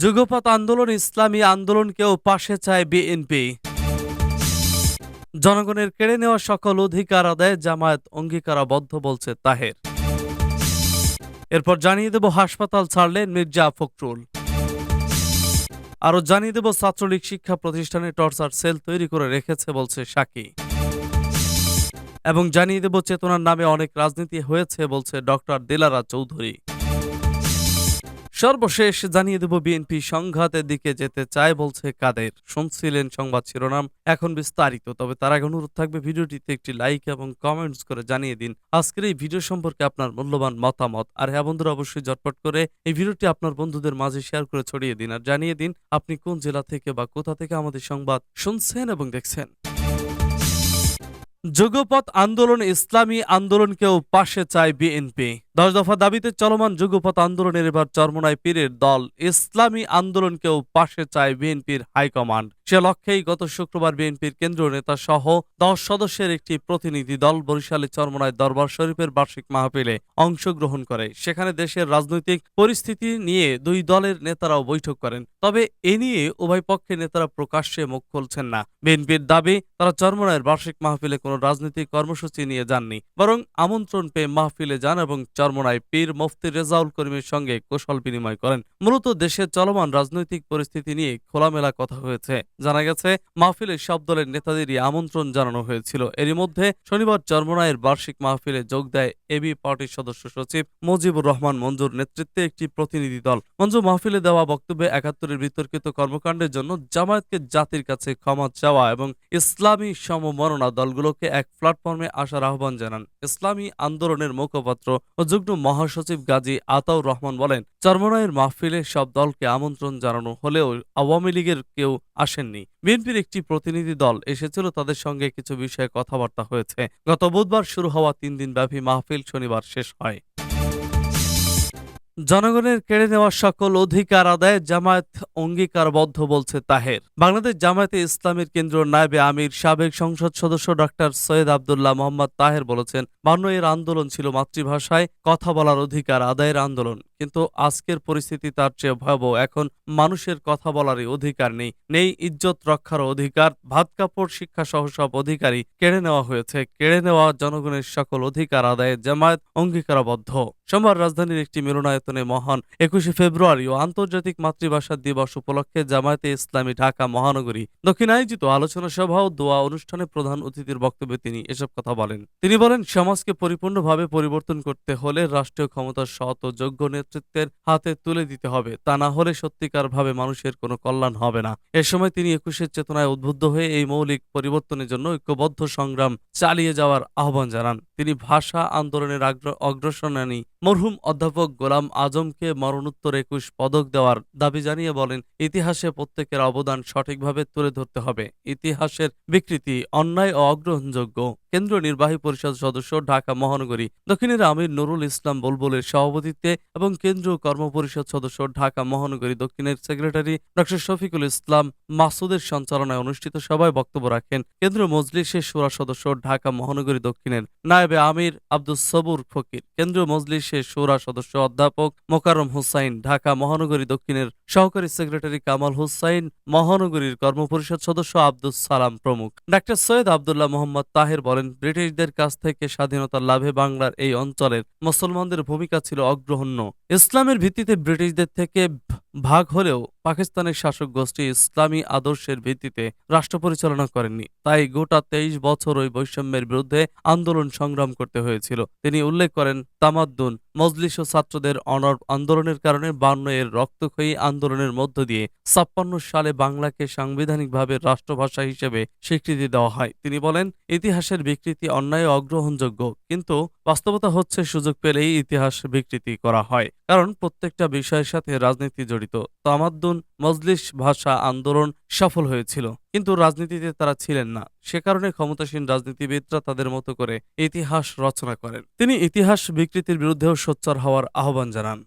যুগপৎ আন্দোলন, ইসলামী আন্দোলনকেও পাশে চায় বিএনপি। জনগণের কেড়ে নেওয়া সকল অধিকার আদায় জামায়াত অঙ্গীকারাবদ্ধ বলছে তাহের। এরপর জানিয়ে দেব হাসপাতাল ছাড়লেন মির্জা ফখরুল। আরও জানিয়ে দেব ছাত্রলীগ শিক্ষা প্রতিষ্ঠানে টর্চার সেল তৈরি করে রেখেছে বলছে সাকি। এবং জানিয়ে দেব চেতনার নামে অনেক রাজনীতি হয়েছে বলছে ডক্টর দিলারা চৌধুরী। সর্বশেষ জানিয়ে দেব, বিএনপি সংঘাতের দিকে যেতে চায় বলছে কাদের। শুনছিলেন সংবাদ শিরোনাম এখন বিস্তারিত, তবে তার আগে অনুরোধ থাকবে ভিডিওটিতে একটি লাইক এবং কমেন্টস করে জানিয়ে দিন আজকের এই ভিডিও সম্পর্কে আপনার মূল্যবান মতামত। আর হ্যাঁ বন্ধুরা, অবশ্যই ঝটপট করে এই ভিডিওটি আপনার বন্ধুদের মাঝে শেয়ার করে ছড়িয়ে দিন। আর জানিয়ে দিন, আপনি কোন জেলা থেকে বা কোথা থেকে আমাদের সংবাদ শুনছেন এবং দেখছেন। যুগপৎ আন্দোলন ইসলামী আন্দোলনকেও পাশে চায় বিএনপি। দশ দফা দাবিতে চলমান যুগপথ আন্দোলনের এবার চরমনায় পীরের দল ইসলামী আন্দোলনকেও পাশে চায় বিএনপির হাইকমান্ড। সে লক্ষ্যেই গত শুক্রবার বিএনপির কেন্দ্রীয় নেতা সহ দশ সদস্যের একটি প্রতিনিধি দল বরিশালে চরমনায় দরবার শরীফের বার্ষিক মাহফিলে অংশগ্রহণ করে। সেখানে দেশের রাজনৈতিক পরিস্থিতি নিয়ে দুই দলের নেতারাও বৈঠক করেন। তবে এ নিয়ে উভয় পক্ষের নেতারা প্রকাশ্যে মুখ খুলছেন না। বিএনপির দাবি, তারা চরমনায়ের বার্ষিক মাহফিলে কোনো রাজনৈতিক কর্মসূচি নিয়ে যাননি, বরং আমন্ত্রণ পেয়ে মাহফিলে যান এবং চরমনায় পীর মুফতি রেজাউল করিমের সঙ্গে কৌশল বিনিময় করেন। মূলত দেশের চলমান রাজনৈতিক পরিস্থিতি নিয়ে খোলামেলা কথা হয়েছে। জানা গেছে, মাহফিলে সব দলের নেতাদেরই আমন্ত্রণ জানানো হয়েছিল। এরই মধ্যে শনিবার চরমনায়ের বার্ষিক মাহফিলে যোগ দেয় এবি পার্টির সদস্য সচিব মুজিবুর রহমান মঞ্জুর নেতৃত্বে একটি প্রতিনিধি দল। মঞ্জু মাহফিলে দেওয়া বক্তব্যে একাত্তরের বিতর্কিত কর্মকাণ্ডের জন্য জামায়াতকে জাতির কাছে ক্ষমা চাওয়া এবং ইসলামী সমমননা দলগুলোকে এক প্ল্যাটফর্মে আসার আহ্বান জানান। ইসলামী আন্দোলনের মুখপাত্র ও যুগ্ম মহাসচিব গাজী আতাউর রহমান বলেন চর্মনায়ের মাহফিলে সব দলকে আমন্ত্রণ জানানো হলেও আওয়ামী লীগের কেউ আসেননি বিএনপির একটি প্রতিনিধি দল এসেছিল, তাদের সঙ্গে কিছু বিষয়ে কথাবার্তা হয়েছে। গত বুধবার শুরু হওয়া তিন দিন ব্যাপী মাহফিল শনিবার শেষ হয়। জনগণের কেড়ে নেওয়া সকল অধিকার আদায়ে জামায়াত অঙ্গীকারবদ্ধ বলছে তাহের। বাংলাদেশ জামায়াতে ইসলামের কেন্দ্র নায়েবে আমির, সাবেক সংসদ সদস্য ডক্টর সৈয়দ আবদুল্লাহ মোহাম্মদ তাহের বলেছেন বান্ন এর আন্দোলন ছিল মাতৃভাষায়, কথা বলার অধিকার, আদায়ের আন্দোলন। কিন্তু আজকের পরিস্থিতি তার চেয়ে ভয়াবহ। এখন মানুষের কথা বলারই অধিকার নেই। নেই ইজ্জত রক্ষার অধিকার, ভাত কাপড় শিক্ষা সহ সব অধিকারই কেড়ে নেওয়া হয়েছে। কেড়ে নেওয়া জনগণের সকল অধিকার আদায়ে জামায়াত অঙ্গীকারাবদ্ধ। সোমবার রাজধানীর একটি মিলনায়তনে মহান একুশে ফেব্রুয়ারি ও আন্তর্জাতিক মাতৃভাষা দিবস উপলক্ষে জামায়াতে ইসলামী ঢাকা মহানগরী দক্ষিণ আয়োজিত আলোচনা সভা ও দোয়া অনুষ্ঠানে প্রধান অতিথির বক্তব্যে তিনি এসব কথা বলেন। তিনি বলেন সমাজকে পরিপূর্ণভাবে পরিবর্তন করতে হলে রাষ্ট্রীয় ক্ষমতার সৎ ও যোগ্য নেতৃত্বের হাতে তুলে দিতে হবে। তা না হলে সত্যিকারভাবে মানুষের কোনো কল্যাণ হবে না। এ সময় তিনি একুশের চেতনায় উদ্বুদ্ধ হয়ে এই মৌলিক পরিবর্তনের জন্য ঐক্যবদ্ধ সংগ্রাম চালিয়ে যাওয়ার আহ্বান জানান। তিনি ভাষা আন্দোলনের অগ্রসরণী মরহুম অধ্যাপক গোলাম আজমকে মরণোত্তর একুশ পদক দেওয়ার দাবি জানিয়ে বলেন, ইতিহাসে প্রত্যেকের অবদান সঠিকভাবে তুলে ধরতে হবে। ইতিহাসের বিকৃতি অন্যায় ও অগ্রহণযোগ্য। কেন্দ্রীয় নির্বাহী পরিষদ সদস্য ঢাকা মহানগরী, দক্ষিণের আমির নুরুল ইসলাম বুলবুলের সভাপতিত্বে এবং কেন্দ্রীয় কর্মপরিষদ সদস্য ঢাকা মহানগরী, দক্ষিণের সেক্রেটারি ডক্টর শফিকুল ইসলাম মাসুদের সঞ্চালনায় অনুষ্ঠিত সভায় বক্তব্য রাখেন। কেন্দ্রীয় মজলিসের সুরা সদস্য ঢাকা মহানগরী, দক্ষিণের নায়েবে আমির আব্দুস সবুর ফকির, কেন্দ্রীয় মজলিসের সুরা সদস্য অধ্যাপক মোকারম হুসাইন, ঢাকা মহানগরী দক্ষিণের সহকারী সেক্রেটারি কামাল হুসাইন, মহানগরীর কর্মপরিষদ সদস্য আব্দুস সালাম প্রমুখ। ডাক্তার সৈয়দ আবদুল্লাহ মোহাম্মদ তাহের বলেন, ব্রিটিশদের কাছ থেকে স্বাধীনতা লাভে বাংলার এই অঞ্চলের মুসলমানদের ভূমিকা ছিল অগ্রহণ্য। ইসলামের ভিত্তিতে ব্রিটিশদের থেকে ভাগ হলেও পাকিস্তানের শাসক গোষ্ঠী ইসলামী আদর্শের ভিত্তিতে রাষ্ট্র পরিচালনা করেননি। তাই গোটা তেইশ বছর ওই বৈষম্যের বিরুদ্ধে আন্দোলন সংগ্রাম করতে হয়েছিল। তিনি উল্লেখ করেন, তামাদ্দুন, মজলিস ও ছাত্রদের অনর আন্দোলনের কারণে বান্ন এর রক্তক্ষয়ী আন্দোলনের মধ্য দিয়ে ছাপ্পান্ন সালে বাংলাকে সাংবিধানিকভাবে রাষ্ট্রভাষা হিসেবে স্বীকৃতি দেওয়া হয়। তিনি বলেন, ইতিহাসের বিকৃতি অন্যায় অগ্রহণযোগ্য, কিন্তু বাস্তবতা হচ্ছে সুযোগ পেলেই ইতিহাস বিকৃতি করা হয়, কারণ প্রত্যেকটা বিষয়ের সাথে রাজনীতি জড়িত। তামাদ্দুন মজলিস ভাষা আন্দোলন সফল হয়েছিল। কিন্তু রাজনীতিতে তারা ছিলেন না। সে কারণে ক্ষমতাসীন রাজনীতিবিদরা তাদের মতো করে ইতিহাস রচনা করেন। তিনি ইতিহাস বিকৃতির বিরুদ্ধেও সোচ্চার হওয়ার আহ্বান জানান।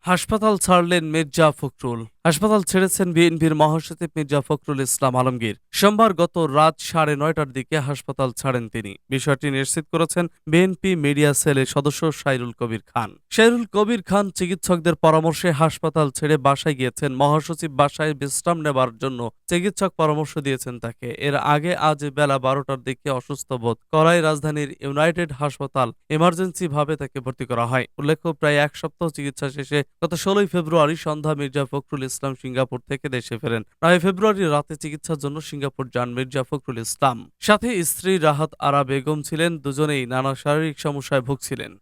হাসপাতাল ছাড়লেন মির্জা ফখরুল। হাসপাতাল ছেড়েছেন বিএনপির মহাসচিব মির্জা ফখরুল ইসলাম আলমগীর। সোমবার গত রাত সাড়ে নয়টার দিকে হাসপাতাল ছাড়েন তিনি। বিষয়টি নিশ্চিত করেছেন বিএনপি মিডিয়া সেলের সদস্য সাইরুল কবির খান। সাইরুল কবির খান চিকিৎসকদের পরামর্শে হাসপাতাল ছেড়ে বাসায় গিয়েছেন। মহাসচিব বাসায় বিশ্রাম নেবার জন্য চিকিৎসক পরামর্শ দিয়েছেন তাকে। এর আগে আজ বেলা বারোটার দিকে অসুস্থ বোধ করায় রাজধানীর ইউনাইটেড হাসপাতাল এমার্জেন্সি ভাবে তাকে ভর্তি করা হয়। উল্লেখ্য, প্রায় এক সপ্তাহ চিকিৎসা শেষে গত ষোলোই ফেব্রুয়ারি সন্ধ্যা মির্জা ফখরুল ইসলাম সিঙ্গাপুর থেকে দেশে ফেরেন। নয় ফেব্রুয়ারি রাতে চিকিৎসার জন্য সিঙ্গাপুর যান মির্জা ফখরুল ইসলাম। সাথে স্ত্রী রাহাত আরা বেগম ছিলেন, দুজনেই নানা শারীরিক সমস্যায় ভুগছিলেন।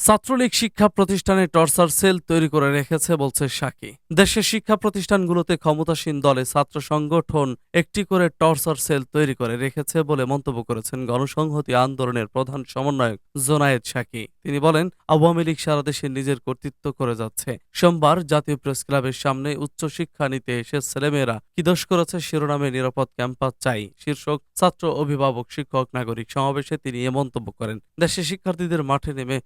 ছাত্রলীগ শিক্ষা প্রতিষ্ঠানে টর্চার সেল তৈরি করে রেখেছে, বলছে সাকি। দেশের শিক্ষা প্রতিষ্ঠানগুলোতে ক্ষমতাসীন দলে ছাত্র সংগঠন একটি করে টর্চার সেল তৈরি করে রেখেছে বলে মন্তব্য করেছেন গণসংহতি আন্দোলনের প্রধান সমন্বয়ক জোনায়েদ সাকি। তিনি বলেন, আওয়ামী লীগ সারা দেশে নিজের কর্তৃত্ব করে যাচ্ছে। সোমবার জাতীয় প্রেস ক্লাবের সামনে উচ্চ শিক্ষা নিতে এসে ছেলেমেয়েরা কি দোষ করেছে শিরোনামে নিরাপদ ক্যাম্পাস চাই। শীর্ষক ছাত্র অভিভাবক, শিক্ষক, নাগরিক সমাবেশে তিনি এ মন্তব্য করেন। দেশে শিক্ষার্থীদের মাঠে নেমে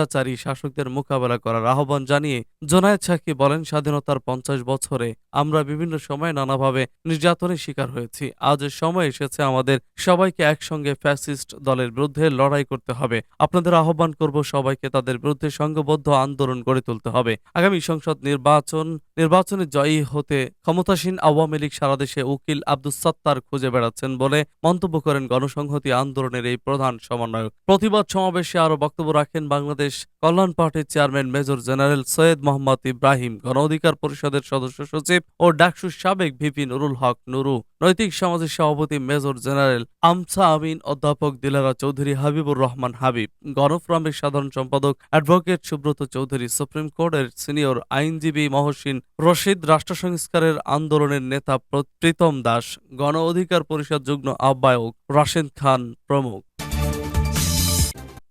স্বৈরাচারী শাসকদের মোকাবেলা করার আহ্বান জানিয়ে জোনায়েদ সাকি বলেন, স্বাধীনতার পঞ্চাশ বছরে আমরা বিভিন্ন সময় নানাভাবে নির্যাতনের শিকার হয়েছি। আজ সময় এসেছে আমাদের সবাইকে একসঙ্গে ফ্যাসিস্ট দলের বিরুদ্ধে লড়াই করতে হবে। আপনাদের আহ্বান করব, সবাইকে তাদের বিরুদ্ধে সংঘবদ্ধ আন্দোলন গড়ে তুলতে হবে। আগামী সংসদ নির্বাচন, নির্বাচনে জয়ী হতে ক্ষমতাসীন আওয়ামী লীগ সারা দেশে উকিল আব্দুস সাত্তার খুঁজে বেড়াচ্ছেন বলে মন্তব্য করেন গণসংহতি আন্দোলনের এই প্রধান সমন্বয়ক। প্রতিবাদ সমাবেশে আরও বক্তব্য রাখেন বাংলাদেশ কল্যাণ পার্টির chairman major general Syed Mohammad Ibrahim Gono Odhikar পরিষদের সদস্য সচিব ও ডাকসুর সাবেক ভিপি নুরুল হক নুরু, নৈতিক সমাজের সভাপতি মেজর জেনারেল আমসা আমিন, অধ্যাপক দিলারা চৌধুরী হাবিবুর রহমান হাবিব, গণফোরামের সাধারণ সম্পাদক অ্যাডভোকেট সুব্রত চৌধুরী, সুপ্রিম কোর্টের সিনিয়র আইনজীবী মহসিন রশিদ রাষ্ট্র সংস্কারের আন্দোলনের নেতা প্রীতম দাস গণ অধিকার পরিষদ যুগ্ম আহ্বায়ক রাশেদ খান প্রমুখ।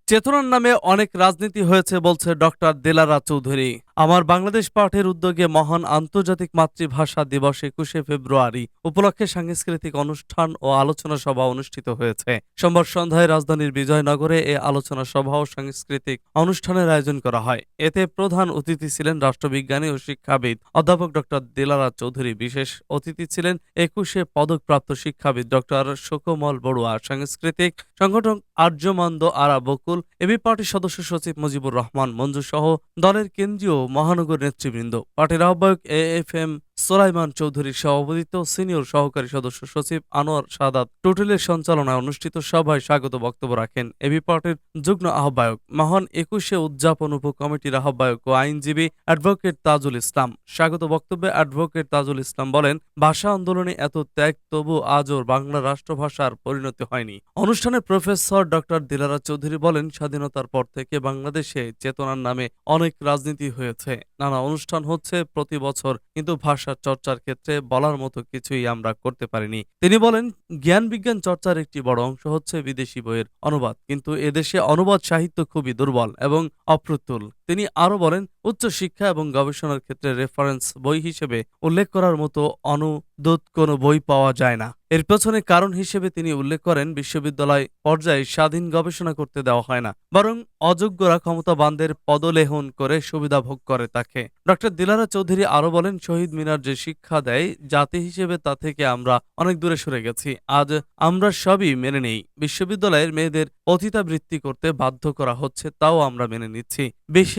চেতনার নামে অনেক রাজনীতি হয়েছে বলছে ডক্টর দেলারা চৌধুরী। আমার বাংলাদেশ পাঠের উদ্যোগে মহান আন্তর্জাতিক মাতৃভাষা দিবস একুশে ফেব্রুয়ারি উপলক্ষে সাংস্কৃতিক অনুষ্ঠান ও আলোচনা সভা অনুষ্ঠিত হয়েছে। সোমবার সন্ধ্যায় রাজধানীর বিজয়নগরে এ আলোচনা সভা ও সাংস্কৃতিক অনুষ্ঠানের আয়োজন করা হয়। এতে প্রধান অতিথি ছিলেন রাষ্ট্রবিজ্ঞানী ও শিক্ষাবিদ অধ্যাপক ডক্টর দিলারা চৌধুরী, বিশেষ অতিথি ছিলেন একুশে পদকপ্রাপ্ত শিক্ষাবিদ ডক্টর সুকমল বড়ুয়া, সাংস্কৃতিক সংগঠন আর্যমান্দ আরা বকুল এবি পার্টির সদস্য সচিব মুজিবুর রহমান মঞ্জু সহ দলের কেন্দ্রীয় মহানগর নেতৃবৃন্দ। পার্টির আহ্বায়ক এ এফ এম সোলাইমান চৌধুরীর সভাপতিত্ব, সিনিয়র সহকারী সদস্য সচিব আনোয়ার সাদাত টোটেলের সঞ্চালনায় অনুষ্ঠিত সভায় স্বাগত বক্তব্য রাখেন এবি পার্টির যুগ্ম আহ্বায়ক, মহান একুশে উদযাপন উপ কমিটির আহ্বায়ক ও আইনজীবী অ্যাডভোকেট তাজুল ইসলাম। স্বাগত বক্তব্যে অ্যাডভোকেট তাজুল ইসলাম বলেন, ভাষা আন্দোলনে এত ত্যাগ তবু আজও বাংলা রাষ্ট্রভাষার পরিণতি হয়নি। অনুষ্ঠানে প্রফেসর ডক্টর দিলারা চৌধুরী বলেন, স্বাধীনতার পর থেকে বাংলাদেশে চেতনার নামে অনেক রাজনীতি হয়েছে। নানা অনুষ্ঠান হচ্ছে প্রতি বছর, কিন্তু ভাষা চর্চার ক্ষেত্রে বলার মতো কিছুই আমরা করতে পারিনি। তিনি বলেন, জ্ঞান বিজ্ঞান চর্চার একটি বড় অংশ হচ্ছে বিদেশি বইয়ের অনুবাদ, কিন্তু এদেশে অনুবাদ সাহিত্য খুবই দুর্বল এবং অপ্রতুল। তিনি আরও বলেন উচ্চ শিক্ষা এবং গবেষণার ক্ষেত্রে রেফারেন্স বই হিসেবে উল্লেখ করার মতো অনুদূত কোনো বই পাওয়া যায় না। এর পেছনে কারণ হিসেবে তিনি উল্লেখ করেন, বিশ্ববিদ্যালয় পর্যায়ে স্বাধীন গবেষণা করতে দেওয়া হয় না, বরং অযোগ্যরা ক্ষমতাবানদের পদলেহন করে সুবিধা ভোগ করে তাকে। ডক্টর দিলারা চৌধুরী আরও বলেন, শহীদ মিনার যে শিক্ষা দেয় জাতি হিসেবে তা থেকে আমরা অনেক দূরে সরে গেছি। আজ আমরা সবই মেনে নেই। বিশ্ববিদ্যালয়ের মেয়েদের পতিতাবৃত্তি করতে বাধ্য করা হচ্ছে, তাও আমরা মেনে নিচ্ছি।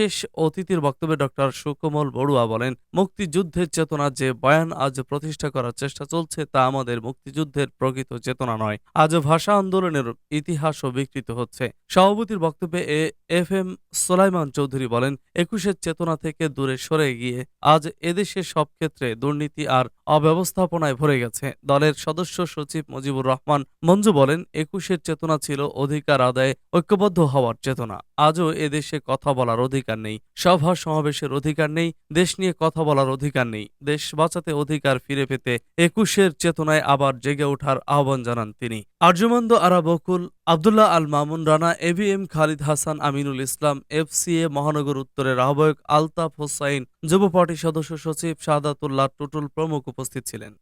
বিশেষ অতিথির বক্তব্যে ডক্টর সুকমল বড়ুয়া বলেন, মুক্তিযুদ্ধের চেতনা যে বয়ান আজ প্রতিষ্ঠা করার চেষ্টা চলছে তা আমাদের মুক্তিযুদ্ধের প্রকৃত চেতনা নয় আজ ভাষা আন্দোলনের ইতিহাসও বিকৃত হচ্ছে। সভাপতির বক্তব্যে A F M Solaiman Chowdhury বলেন, একুশের চেতনা থেকে দূরে সরে গিয়ে আজ এদেশে সব ক্ষেত্রে দুর্নীতি আর অব্যবস্থাপনায় ভরে গেছে। দলের সদস্য সচিব মুজিবুর রহমান মঞ্জু বলেন, একুশের চেতনা ছিল অধিকার আদায়ে ঐক্যবদ্ধ হওয়ার চেতনা। আজও এদেশে কথা বলার অধিকার নেই। সভা সমাবেশের অধিকার নেই। দেশ নিয়ে কথা বলার অধিকার নেই। দেশ বাঁচাতে অধিকার ফিরে পেতে একুশের চেতনায় আবার জেগে ওঠার আহ্বান জানান তিনি। আর্যমন্দ আরা বকুল আবদুল্লাহ আল মামুন রানা এভিএম খালিদ হাসান, আমিনুল ইসলাম এফসিএ মহানগর উত্তরের আহ্বায়ক আলতাফ হোসাইন, যুব পার্টির সদস্য সচিব শাহাদাতুল্লাহ টুটুল প্রমুখ উপস্থিত ছিলেন।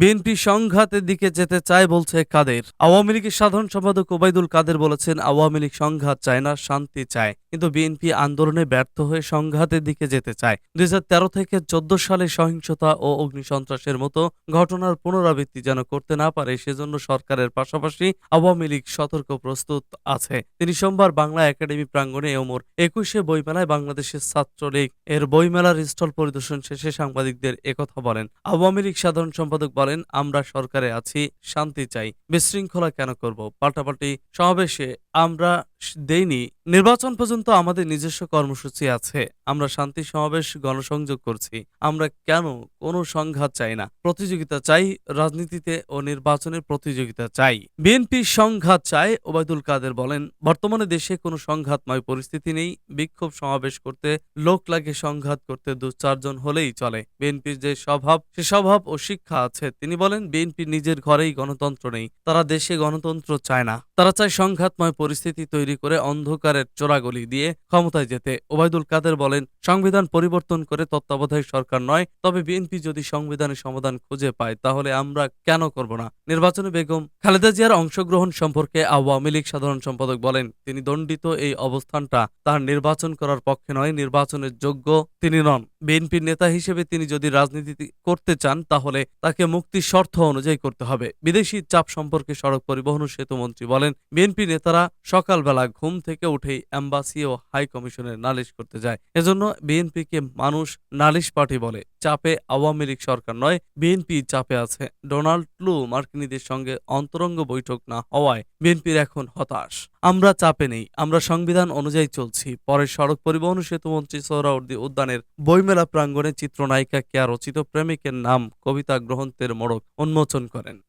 বিএনপি সংঘাতের দিকে যেতে চায় বলছে কাদের। আওয়ামী লীগের সাধারণ সম্পাদক ওবায়দুল কাদের বলেছেন, আওয়ামী লীগ সংঘাত চায় না, শান্তি চায়। কিন্তু বিএনপি আন্দোলনে ব্যর্থ হয়ে সংঘাতের দিকে যেতে চায়। দুই থেকে চোদ্দ সালে সহিংসতা ও অগ্নিসন্ত্রাসের মতো ঘটনার পুনরাবৃত্তি যেন করতে না পারে, সেজন্য সরকারের পাশাপাশি আওয়ামী লীগ সতর্ক প্রস্তুত আছে। তিনি সোমবার বাংলা একাডেমি প্রাঙ্গণে ওমর একুশে বইমেলায় বাংলাদেশের ছাত্রলীগ এর বইমেলার স্টল পরিদর্শন শেষে সাংবাদিকদের একথা বলেন। আওয়ামী লীগ সাধারণ সম্পাদক বলেন, আমরা সরকারে আছি, শান্তি চাই, বিশৃঙ্খলা কেন করব? পাল্টাপাল্টি সমাবেশে, আমরা দেইনি। নির্বাচন পর্যন্ত আমাদের নিজস্ব কর্মসূচি আছে। আমরা শান্তি সমাবেশ গণসংযোগ করছি। আমরা কেন কোনো সংঘাত চাই না। প্রতিযোগিতা চাই, রাজনীতিতে ও নির্বাচনের প্রতিযোগিতা চাই। বিএনপি সংঘাত চায়, ওবায়দুল কাদের বলেন, বর্তমানে দেশে কোনো সংঘাতময় পরিস্থিতি নেই। বিক্ষোভ সমাবেশ করতে লোক লাগে, সংঘাত করতে দু চারজন হলেই চলে। বিএনপির যে স্বভাব, সে স্বভাব ও শিক্ষা আছে। তিনি বলেন, বিএনপি নিজের ঘরেই গণতন্ত্র নেই। তারা দেশে গণতন্ত্র চায় না। তারা চায় সংঘাতময় পরিস্থিতি তৈরি করে অন্ধকারের চোরাগলি দিয়ে ক্ষমতায় যেতে। ওবায়দুল কাদের বলেন, সংবিধান পরিবর্তন করে তত্ত্বাবধায়ক সরকার নয়, তবে বিএনপি যদি সংবিধানের সমাধান খুঁজে পায়, তাহলে আমরা কেন করব না? নির্বাচনে বেগম খালেদা জিয়ার অংশগ্রহণ সম্পর্কে আওয়ামী লীগ সাধারণ সম্পাদক বলেন, তিনি দণ্ডিত এই অবস্থানটা। তার নির্বাচন করার পক্ষে নয়, নির্বাচনের যোগ্য তিনি নন। বিএনপির নেতা হিসেবে তিনি যদি রাজনীতি করতে চান, তাহলে তাকে মুক্তির শর্ত অনুযায়ী করতে হবে। বিদেশি চাপ সম্পর্কে সড়ক পরিবহন ও সেতুমন্ত্রী বলেন, বিএনপি নেতারা সকালবেলা ঘুম থেকে উঠেই অ্যাম্বাসি ও হাই কমিশনের নালিশ করতে যায়। এজন্য বিএনপিকে মানুষ নালিশ পার্টি বলে। চাপে আওয়ামী লীগ সরকার নয়, বিএনপি চাপে আছে। ডোনাল্ড ট্লু মার্কিনীদের সঙ্গে অন্তরঙ্গ বৈঠক না হওয়ায় বিএনপির এখন হতাশ। আমরা চাপে নেই, আমরা সংবিধান অনুযায়ী চলছি। পরে সড়ক পরিবহন, সেতুমন্ত্রী সোহরাওয়ার্দী উদ্যানের বইমেলা প্রাঙ্গণে চিত্রনায়িকা কেয়া রচিত প্রেমিকের নাম কবিতা গ্রন্থের মোড়ক উন্মোচন করেন।